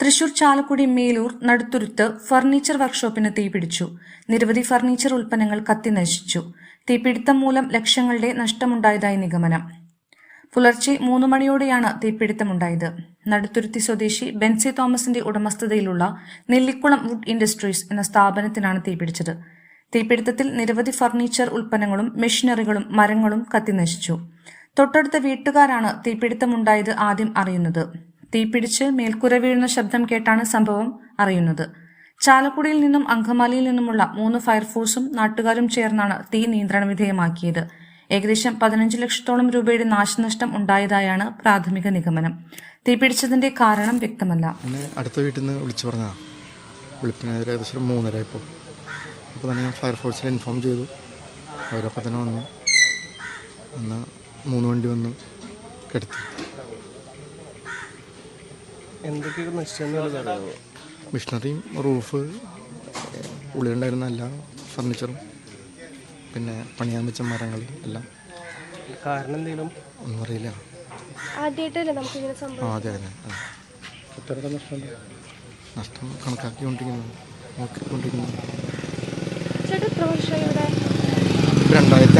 Thrissur Chalakudy Melur Naduthuruthu furniture വർക്ക്ഷോപ്പിന് തീപിടിച്ചു. നിരവധി ഫർണിച്ചർ ഉൽപ്പന്നങ്ങൾ കത്തിനശിച്ചു തീപിടുത്തം മൂലം ലക്ഷങ്ങളുടെ നഷ്ടമുണ്ടായതായി നിഗമനം. പുലർച്ചെ മൂന്ന് മണിയോടെയാണ് തീപിടുത്തമുണ്ടായത്. നടുത്തുരുത്തി സ്വദേശി ബെൻസി തോമസിന്റെ ഉടമസ്ഥതയിലുള്ള നെല്ലിക്കുളം വുഡ് ഇൻഡസ്ട്രീസ് എന്ന സ്ഥാപനത്തിനാണ് തീപിടിച്ചത്. തീപിടുത്തത്തിൽ നിരവധി ഫർണിച്ചർ ഉൽപ്പന്നങ്ങളും മെഷീനറികളും മരങ്ങളും കത്തിനശിച്ചു തൊട്ടടുത്ത വീട്ടുകാരാണ് തീപിടുത്തമുണ്ടായത് ആദ്യം അറിയുന്നത്. തീപിടിച്ച് മേൽക്കുര വീഴുന്ന ശബ്ദം കേട്ടാണ് സംഭവം അറിയുന്നത്. ചാലക്കുടിയിൽ നിന്നും അങ്കമാലിയിൽ നിന്നുമുള്ള മൂന്ന് ഫയർഫോഴ്സും നാട്ടുകാരും ചേർന്നാണ് തീ നിയന്ത്രണ വിധേയമാക്കിയത്. ഏകദേശം പതിനഞ്ച് ലക്ഷത്തോളം രൂപയുടെ നാശനഷ്ടം ഉണ്ടായതായാണ് പ്രാഥമിക നിഗമനം. തീപിടിച്ചതിന്റെ കാരണം വ്യക്തമല്ല. അടുത്ത വീട്ടിൽ നിന്ന് വിളിച്ചു പറഞ്ഞതാണ് വെളുപ്പിന് ഏകദേശം മൂന്നര ഇപ്പോൾ. അപ്പോൾ തന്നെ ഞാൻ ഫയർഫോഴ്സിൽ ഇൻഫോം ചെയ്തു. അവരപ്പോൾ തന്നെ വന്നു. വന്ന് മൂന്ന് വണ്ടി വന്ന് കെടുത്തി. എന്തൊക്കെയൊക്കെ നശിച്ചെന്നുള്ളത് അറിയാമോ മിഷണറിയും റൂഫ് ഉള്ളിലുണ്ടായിരുന്ന എല്ലാ ഫർണിച്ചറും പിന്നെ പണിയാൻ വെച്ച മരങ്ങൾ എല്ലാം. കാരണം എന്തെങ്കിലും? ഒന്നും അറിയില്ല. ആദ്യമായിട്ടല്ലേ നമുക്ക് ഇങ്ങനെ സംഭവം ആ അതെ അതെ ആ. എത്ര നഷ്ടമുണ്ട്? നഷ്ടം കണക്കാക്കിക്കൊണ്ടിരിക്കുന്നു. നോക്കിക്കൊണ്ടിരിക്കുന്നു. ചേട്ടാ എത്ര വർഷമായി ഇവിടെ രണ്ടായിരത്തി